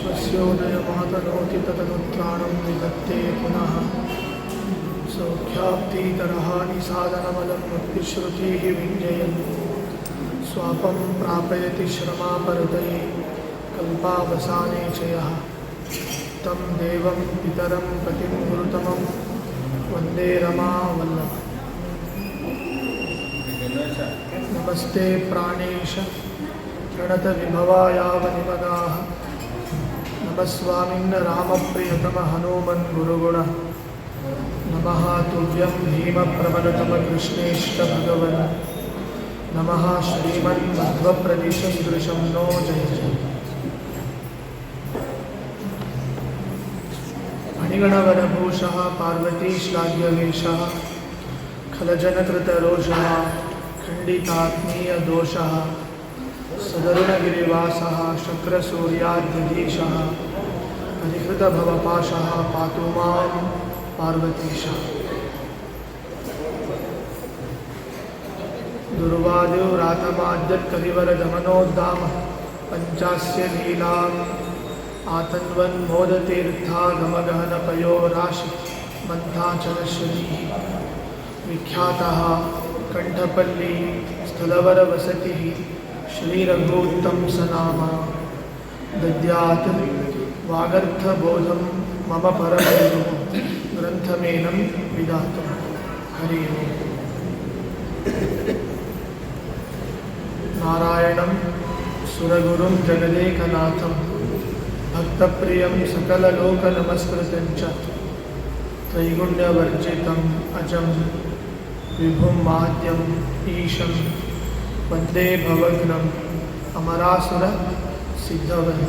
विश्वस्योदयमातनोति तदनुत्राणं विधत्ते पुनः। सौख्याप्तितरः निसादनमलं मुक्तिश्रुतिः विञ्जयन्। स्वापं प्रापयति श्रमापरतये कल्पावसाने च यः। तं देवं पितरं पतिं गुरुतमं। वंदे रमावल्लभ नमस्ते प्राणेश। प्रणतविभवायावनिपदाः नमस्वामिन्न रामप्रियतम हनूमन् गुरुगुण नमः तुभ्यं भीमप्रबलतमकृष्णेष्टभगवन्। नमः श्रीमन्मध्वप्रदिशसदृशं नो जय जय। मणिगणवरभूषः पार्वतीश्लाघ्यवेषः खलजनकृतरोषः, खण्डितात्मीयदोषः सदरुणगिरिवासः शुक्रसूर्याद्यधीशः अधिकृतभवपाशः पातु माँ पार्वतीशः दुर्वादिव्रातमाद्यत्कविवरगमनोद्दामः पञ्चास्य लीलाम् आतन्वन्मोदतीर्थागमगहनपयोराशि मन्थाचलश्रीः विख्यातः कण्ठपल्ली स्थलवरवसतिः श्रीरघूत्तं स नाम दद्यात् वागर्थबोधं मम परमगुरुः ग्रन्थमेनं विधातुं हरि ओम् नारायणं सुरगुरुं जगदेकनाथं भक्तप्रियं सकललोकनमस्कृतं च त्रैगुण्यवर्जितम् अजं विभुं माद्यम् ईशं ವಂದೇ ಭವಗ್ರಂ ಅಮರಾಸುರ ಸಿದ್ಧವನ್ಯ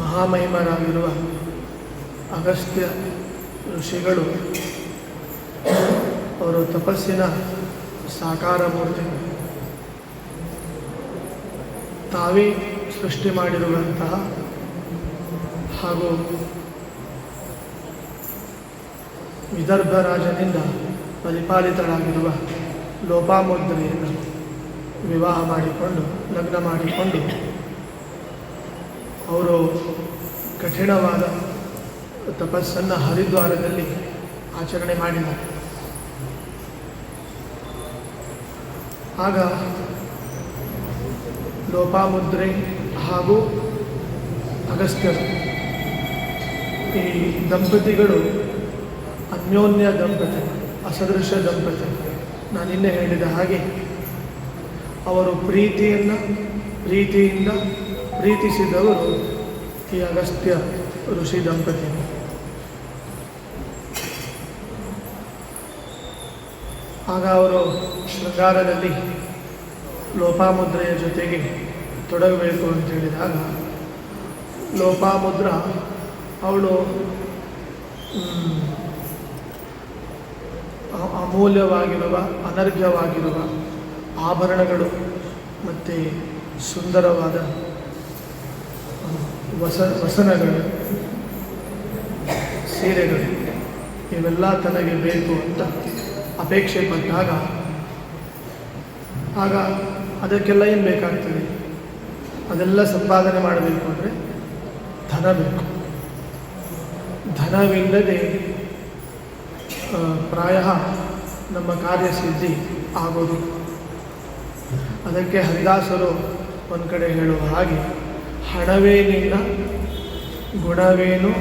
ಮಹಾಮಹಿಮರಾಗಿರುವ ಅಗಸ್ತ್ಯ ಋಷಿಗಳು ಅವರು ತಪಸ್ಸಿನ ಸಾಕಾರ ಮೂರ್ತಿ ತಾವೇ ಸೃಷ್ಟಿ ಮಾಡಿರುವಂತಹ ಹಾಗೂ ವಿದರ್ಭ ರಾಜನಿಂದ ಪರಿಪಾಲಿತರಾಗಿರುವ ಲೋಪಾಮುದ್ರೆಯನ್ನು ವಿವಾಹ ಮಾಡಿಕೊಂಡು, ಲಗ್ನ ಮಾಡಿಕೊಂಡು ಅವರು ಕಠಿಣವಾದ ತಪಸ್ಸನ್ನು ಹರಿದ್ವಾರದಲ್ಲಿ ಆಚರಣೆ ಮಾಡಿದ್ದಾರೆ. ಆಗ ಲೋಪಾಮುದ್ರೆ ಹಾಗೂ ಅಗಸ್ತ್ಯರು, ಈ ದಂಪತಿಗಳು, ಅನ್ಯೋನ್ಯ ದಂಪತಿ ಅಸದೃಶ ದಂಪತಿ, ನಾನು ನಿನ್ನೆ ಹೇಳಿದ ಹಾಗೆ, ಅವರು ಪ್ರೀತಿಯನ್ನು, ಪ್ರೀತಿಯಿಂದ ಪ್ರೀತಿಸಿದವರು ಈ ಅಗಸ್ತ್ಯ ಋಷಿ ದಂಪತಿ ಆಗ ಅವರು ಶೃಂಗಾರದಲ್ಲಿ ಲೋಪಾಮುದ್ರೆಯ ಜೊತೆಗೆ ತೊಡಗಬೇಕು ಅಂತ ಹೇಳಿದಾಗ ಲೋಪಾಮುದ್ರ ಅವಳು ಅಮೂಲ್ಯವಾಗಿರುವ, ಅನರ್ಘ್ಯವಾಗಿರುವ ಆಭರಣಗಳು ಮತ್ತು ಸುಂದರವಾದ ವಸ, ವಸನಗಳು, ಸೀರೆಗಳು, ಇವೆಲ್ಲ ತನಗೆ ಬೇಕು ಅಂತ ಅಪೇಕ್ಷೆ ಬಂದಾಗ, ಆಗ ಅದಕ್ಕೆಲ್ಲ ಏನು ಬೇಕಾಗ್ತದೆ? ಅದೆಲ್ಲ ಸಂಪಾದನೆ ಮಾಡಬೇಕು ಅಂದರೆ ಧನ ಬೇಕು. ಧನವಿಲ್ಲದೆ ಪ್ರಾಯ ನಮ್ಮ ಕಾರ್ಯಸಿದ್ಧಿ ಆಗೋದು. ಅದಕ್ಕೆ ಹರಿದಾಸರು ಒಂದು ಕಡೆ ಹೇಳುವ ಹಾಗೆ ಹಣವೇ ನಿನ್ನ ಗುಣವೇನು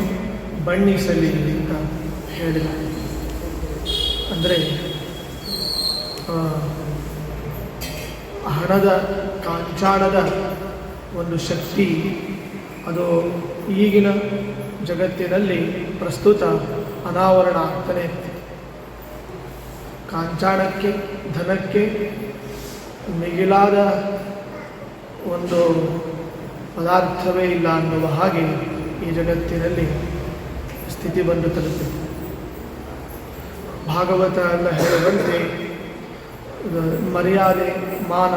ಬಣ್ಣಿಸಲಿ ಅಂತ ಹೇಳಿದ ಅಂದರೆ ಹಣದ ಕಾಂಚಾಣದ ಒಂದು ಶಕ್ತಿ, ಅದು ಈಗಿನ ಜಗತ್ತಿನಲ್ಲಿ ಪ್ರಸ್ತುತ ಅನಾವರಣ ಆಗ್ತಾನೆ ಕಾಂಚಾಣಕ್ಕೆ ಧನಕ್ಕೆ ಮಿಗಿಲಾದ ಒಂದು ಪದಾರ್ಥವೇ ಇಲ್ಲ ಅನ್ನುವ ಹಾಗೆ ಈ ಜಗತ್ತಿನಲ್ಲಿ ಸ್ಥಿತಿ ಬಂದು ತಲುಪಿದೆ. ಭಾಗವತ ಎಲ್ಲ ಹೇಳುವಂತೆ ಮರ್ಯಾದೆ, ಮಾನ,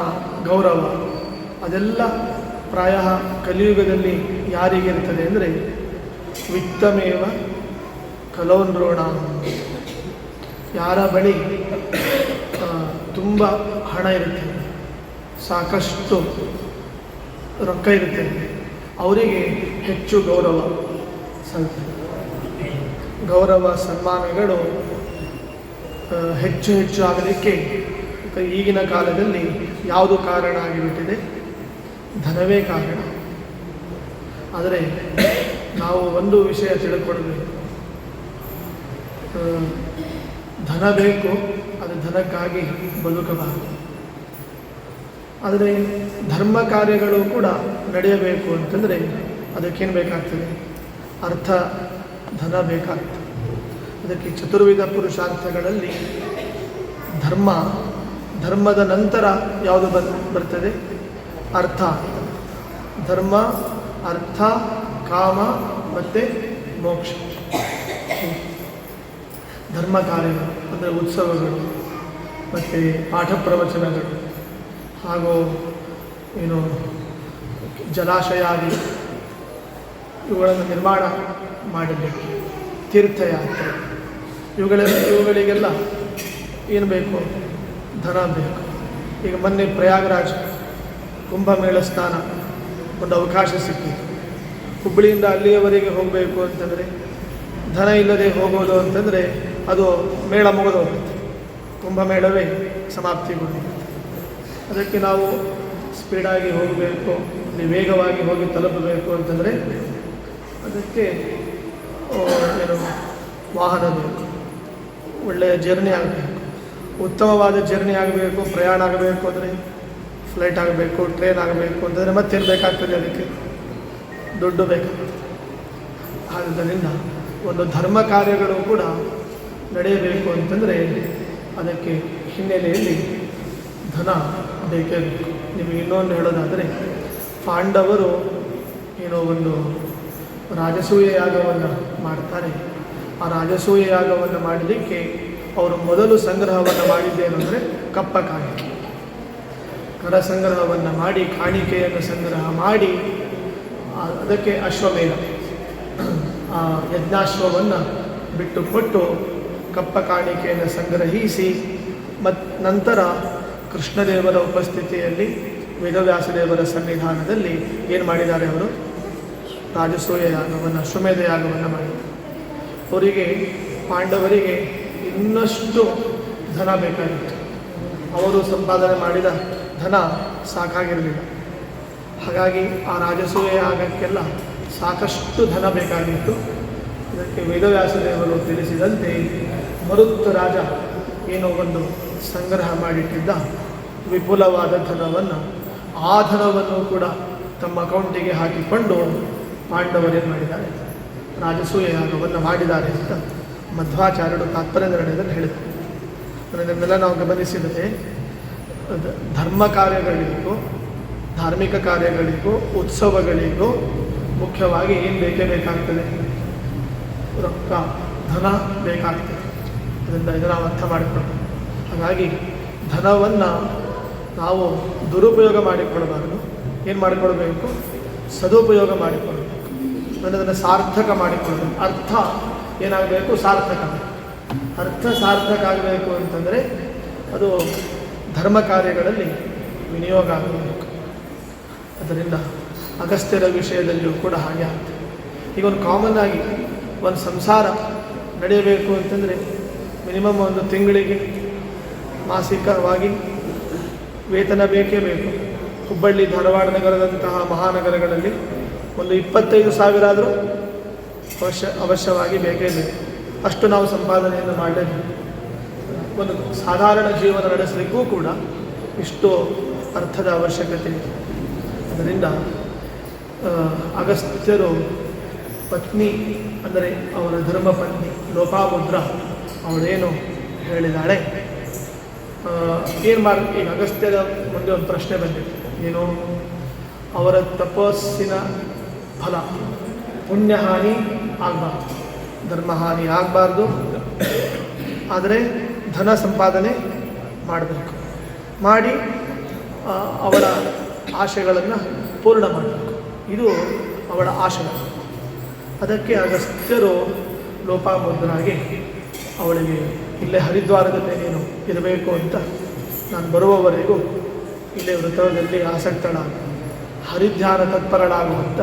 ಗೌರವ, ಅದೆಲ್ಲ ಪ್ರಾಯ ಕಲಿಯುಗದಲ್ಲಿ ಯಾರಿಗಿರ್ತದೆ ಅಂದರೆ ವಿತ್ತಮೇವ ಕಲೋನ್ರೋಣ. ಯಾರ ಬಳಿ ತುಂಬ ಹಣ ಇರುತ್ತೆ, ಸಾಕಷ್ಟು ರೊಕ್ಕ ಇರುತ್ತೆ, ಅವರಿಗೆ ಹೆಚ್ಚು ಗೌರವ ಗೌರವ, ಸನ್ಮಾನಗಳು ಹೆಚ್ಚು ಹೆಚ್ಚು ಆಗಲಿಕ್ಕೆ ಈಗಿನ ಕಾಲದಲ್ಲಿ ಯಾವುದು ಕಾರಣ ಆಗಿಬಿಟ್ಟಿದೆ? ಧನವೇ ಕಾರಣ. ಆದರೆ ನಾವು ಒಂದು ವಿಷಯ ತಿಳ್ಕೊಳ್ಬೇಕು. ಧನ ಬೇಕು, ಅದು ಧನಕ್ಕಾಗಿ ಬದುಕಬಾರದು. ಆದರೆ ಧರ್ಮ ಕಾರ್ಯಗಳು ಕೂಡ ನಡೆಯಬೇಕು ಅಂತಂದರೆ ಅದಕ್ಕೇನು ಬೇಕಾಗ್ತದೆ? ಅರ್ಥ, ಧನ ಬೇಕಾಗ್ತದೆ. ಅದಕ್ಕೆ ಚತುರ್ವಿಧ ಪುರುಷಾರ್ಥಗಳಲ್ಲಿ ಧರ್ಮ ಧರ್ಮದ ನಂತರ ಯಾವುದು ಬರ್, ಬರ್ತದೆ? ಅರ್ಥ. ಧರ್ಮ, ಅರ್ಥ, ಕಾಮ ಮತ್ತು ಮೋಕ್ಷ. ಧರ್ಮ ಕಾರ್ಯಗಳು, ಅಂದರೆ ಉತ್ಸವಗಳು ಮತ್ತು ಪಾಠ ಪ್ರವಚನಗಳು. ಹಾಗೂ ಏನು ಜಲಾಶಯಾದಿ, ಇವುಗಳನ್ನು ನಿರ್ಮಾಣ ಮಾಡಬೇಕು ತೀರ್ಥಯಾತ್ರೆ. ಇವುಗಳೆಲ್ಲ ಇವುಗಳಿಗೆಲ್ಲ ಏನು ಬೇಕು? ಧನ ಬೇಕು. ಈಗ ಮೊನ್ನೆ ಪ್ರಯಾಗರಾಜ್ ಕುಂಭಮೇಳ ಸ್ನಾನ ಒಂದು ಅವಕಾಶ ಸಿಕ್ಕಿತು ಹುಬ್ಬಳ್ಳಿಯಿಂದ ಅಲ್ಲಿಯವರೆಗೆ ಹೋಗಬೇಕು ಅಂತಂದರೆ, ಧನ ಇಲ್ಲದೆ ಹೋಗೋದು ಅಂತಂದರೆ ಅದು ಮೇಳ ಮುಗಿದು ಹೋಗುತ್ತೆ. ಕುಂಭಮೇಳವೇ ಸಮಾಪ್ತಿಗೊಂಡಿದೆ ಅದಕ್ಕೆ ನಾವು ಸ್ಪೀಡಾಗಿ ಹೋಗಬೇಕು, ಅಲ್ಲಿ ವೇಗವಾಗಿ ಹೋಗಿ ತಲುಪಬೇಕು ಅಂತಂದರೆ, ಅದಕ್ಕೆ ಏನು, ವಾಹನ ಬೇಕು. ಒಳ್ಳೆಯ ಜರ್ನಿ ಆಗಬೇಕು. ಉತ್ತಮವಾದ ಜರ್ನಿ ಆಗಬೇಕು, ಪ್ರಯಾಣ ಆಗಬೇಕು ಅಂದರೆ ಫ್ಲೈಟ್ ಆಗಬೇಕು ಟ್ರೈನ್ ಆಗಬೇಕು ಅಂತಂದರೆ ಮತ್ತೆ ಬೇಕಾಗ್ತದೆ ಅದಕ್ಕೆ. ದುಡ್ಡು ಬೇಕಾಗ್ತದೆ ಆದ್ದರಿಂದ ಒಂದು ಧರ್ಮ ಕಾರ್ಯಗಳು ಕೂಡ ನಡೆಯಬೇಕು ಅಂತಂದರೆ ಅದಕ್ಕೆ ಹಿನ್ನೆಲೆಯಲ್ಲಿ ಧನ ಬೇಕೇ ಬೇಕು. ನಿಮಗೆ ಇನ್ನೊಂದು ಹೇಳೋದಾದರೆ, ಪಾಂಡವರು ಏನೋ ಒಂದು ರಾಜಸೂಯ ಯಾಗವನ್ನು ಮಾಡ್ತಾರೆ. ಆ ರಾಜಸೂಯ ಯಾಗವನ್ನು ಮಾಡಲಿಕ್ಕೆ ಅವರು ಮೊದಲು ಸಂಗ್ರಹವನ್ನು ಮಾಡಿದ್ದೇನೆಂದರೆ ಕಪ್ಪ ಕಾಣಿಕೆ ಕರ ಸಂಗ್ರಹವನ್ನು ಮಾಡಿ, ಕಾಣಿಕೆಯನ್ನು ಸಂಗ್ರಹ ಮಾಡಿ ಅದಕ್ಕೆ ಅಶ್ವಮೇಧ. ಆ, ಯಜ್ಞಾಶ್ವವನ್ನು ಬಿಟ್ಟು ಕೊಟ್ಟು ಕಪ್ಪ ಕಾಣಿಕೆಯನ್ನು ಸಂಗ್ರಹಿಸಿ, ಮತ್ ನಂತರ ಕೃಷ್ಣದೇವರ ಉಪಸ್ಥಿತಿಯಲ್ಲಿ ವೇದವ್ಯಾಸದೇವರ ಸನ್ನಿಧಾನದಲ್ಲಿ ಏನು ಮಾಡಿದ್ದಾರೆ ಅವರು? ರಾಜಸೂಯ ಯಾಗವನ್ನು, ಅಶ್ವಮೇಧ ಯಾಗವನ್ನು ಮಾಡಿದ್ದಾರೆ. ಅವರಿಗೆ ಪಾಂಡವರಿಗೆ ಇನ್ನಷ್ಟು ಧನ ಬೇಕಾಗಿತ್ತು. ಅವರು ಸಂಪಾದನೆ ಮಾಡಿದ ಧನ ಸಾಕಾಗಿರಲಿಲ್ಲ. ಹಾಗಾಗಿ ಆ ರಾಜಸೂಯ ಆಗಕ್ಕೆಲ್ಲ ಸಾಕಷ್ಟು ಧನ ಬೇಕಾಗಿತ್ತು. ಇದಕ್ಕೆ ವೇದವ್ಯಾಸದೇವರು ತಿಳಿಸಿದಂತೆ ಮರುತ್ ರಾಜ ಏನೋ ಒಂದು ಸಂಗ್ರಹ ಮಾಡಿಟ್ಟಿದ್ದ ವಿಪುಲವಾದ ಧನವನ್ನು ಆ ಧನವನ್ನು ಕೂಡ ತಮ್ಮ ಅಕೌಂಟಿಗೆ ಹಾಕಿಕೊಂಡು ಪಾಂಡವರೇನು ಮಾಡಿದ್ದಾರೆ? ರಾಜಸೂಯ ಯಾಗವನ್ನು ಮಾಡಿದ್ದಾರೆ ಅಂತ ಮಧ್ವಾಚಾರ್ಯರು ತಾತ್ಪರ್ಯ ನಿರ್ಣಯದಲ್ಲಿ ಹೇಳಿದರು ಇದನ್ನೆಲ್ಲ ನಾವು ಗಮನಿಸಿದರೆ ಧರ್ಮ ಕಾರ್ಯಗಳಿಗೂ, ಧಾರ್ಮಿಕ ಕಾರ್ಯಗಳಿಗೂ, ಉತ್ಸವಗಳಿಗೂ ಮುಖ್ಯವಾಗಿ ಏನು ಬೇಕೇ ಬೇಕಾಗ್ತದೆ? ರೊಕ್ಕ, ಧನ ಬೇಕಾಗ್ತದೆ. ಅದರಿಂದ ಇದು ನಾವು ಅರ್ಥ ಮಾಡಿಕೊಳ್ಬೇಕು ಹಾಗಾಗಿ ಧನವನ್ನು ನಾವು ದುರುಪಯೋಗ ಮಾಡಿಕೊಳ್ಳಬಾರದು. ಏನು ಮಾಡಿಕೊಳ್ಬೇಕು ಸದುಪಯೋಗ ಮಾಡಿಕೊಳ್ಬೇಕು ಅದನ್ನು ಸಾರ್ಥಕ ಮಾಡಿಕೊಳ್ಬೇಕು ಅರ್ಥ ಏನಾಗಬೇಕು? ಸಾರ್ಥಕ. ಅರ್ಥ ಸಾರ್ಥಕ ಆಗಬೇಕು ಅಂತಂದರೆ ಅದು ಧರ್ಮ ಕಾರ್ಯಗಳಲ್ಲಿ ವಿನಿಯೋಗ ಆಗಬೇಕು. ಅದರಿಂದ ಅಗಸ್ತ್ಯರ ವಿಷಯದಲ್ಲಿಯೂ ಕೂಡ ಹಾಗೆ ಆಗ್ತದೆ. ಈಗ ಒಂದು ಕಾಮನ್ ಆಗಿ ಒಂದು ಸಂಸಾರ ನಡೆಯಬೇಕು ಅಂತಂದರೆ ಮಿನಿಮಮ್ ಒಂದು ತಿಂಗಳಿಗೆ ಮಾಸಿಕವಾಗಿ ವೇತನ ಬೇಕೇ ಬೇಕು. ಹುಬ್ಬಳ್ಳಿ ಧಾರವಾಡ ನಗರದಂತಹ ಮಹಾನಗರಗಳಲ್ಲಿ ಒಂದು ಇಪ್ಪತ್ತೈದು ಸಾವಿರ ಆದರೂ ಅವಶ್ಯ ಅವಶ್ಯವಾಗಿ ಬೇಕೇ ಬೇಕು. ಅಷ್ಟು ನಾವು ಸಂಪಾದನೆಯನ್ನು ಮಾಡಲೇಬೇಕು. ಒಂದು ಸಾಧಾರಣ ಜೀವನ ನಡೆಸಲಿಕ್ಕೂ ಕೂಡ ಇಷ್ಟು ಅರ್ಥದ ಅವಶ್ಯಕತೆ ಇದೆ. ಅದರಿಂದ ಅಗಸ್ತ್ಯರು ಪತ್ನಿ ಅಂದರೆ ಅವರ ಧರ್ಮ ಪತ್ನಿ ಲೋಪಾಮುದ್ರ ಅವಳೇನು ಹೇಳಿದಾಳೆ? ಏನು ಮಾಡ, ಈಗ ಅಗಸ್ತ್ಯದ ಮುಂದೆ ಒಂದು ಪ್ರಶ್ನೆ ಬಂದಿದೆ. ಏನು? ಅವರ ತಪಸ್ಸಿನ ಫಲ. ಪುಣ್ಯಹಾನಿ ಆಗಬಾರ್ದು. ಧರ್ಮಹಾನಿ ಆಗಬಾರ್ದು. ಆದರೆ ಧನ ಸಂಪಾದನೆ ಮಾಡಬೇಕು. ಮಾಡಿ ಅವಳ ಆಶೆಗಳನ್ನು ಪೂರ್ಣ ಮಾಡಬೇಕು. ಇದು ಅವಳ ಆಶಯ. ಅದಕ್ಕೆ ಅಗಸ್ತ್ಯರು ಲೋಪಾಮುದ್ರಾಗಿ ಅವಳಿಗೆ ಇಲ್ಲೇ ಹರಿದ್ವಾರದಲ್ಲಿ ನೀನು ಇರಬೇಕು ಅಂತ ನಾನು ಬರುವವರೆಗೂ ಇಲ್ಲೇ ವೃತ್ತದಲ್ಲಿ ಆಸಕ್ತಳ ಹರಿಧ್ಯಾನ ತತ್ಪರಳಾಗುವಂತ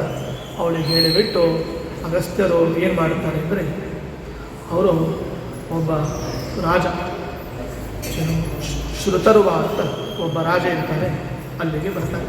ಅವಳಿಗೆ ಹೇಳಿಬಿಟ್ಟು ಅಗಸ್ತ್ಯರು ಏನು ಮಾಡ್ತಾರೆ ಅಂದರೆ, ಅವರು ಒಬ್ಬ ರಾಜ ಶ್ರುತರುವ ಅಂತ ಒಬ್ಬ ರಾಜ ಇರ್ತಾರೆ, ಅಲ್ಲಿಗೆ ಬರ್ತಾರೆ.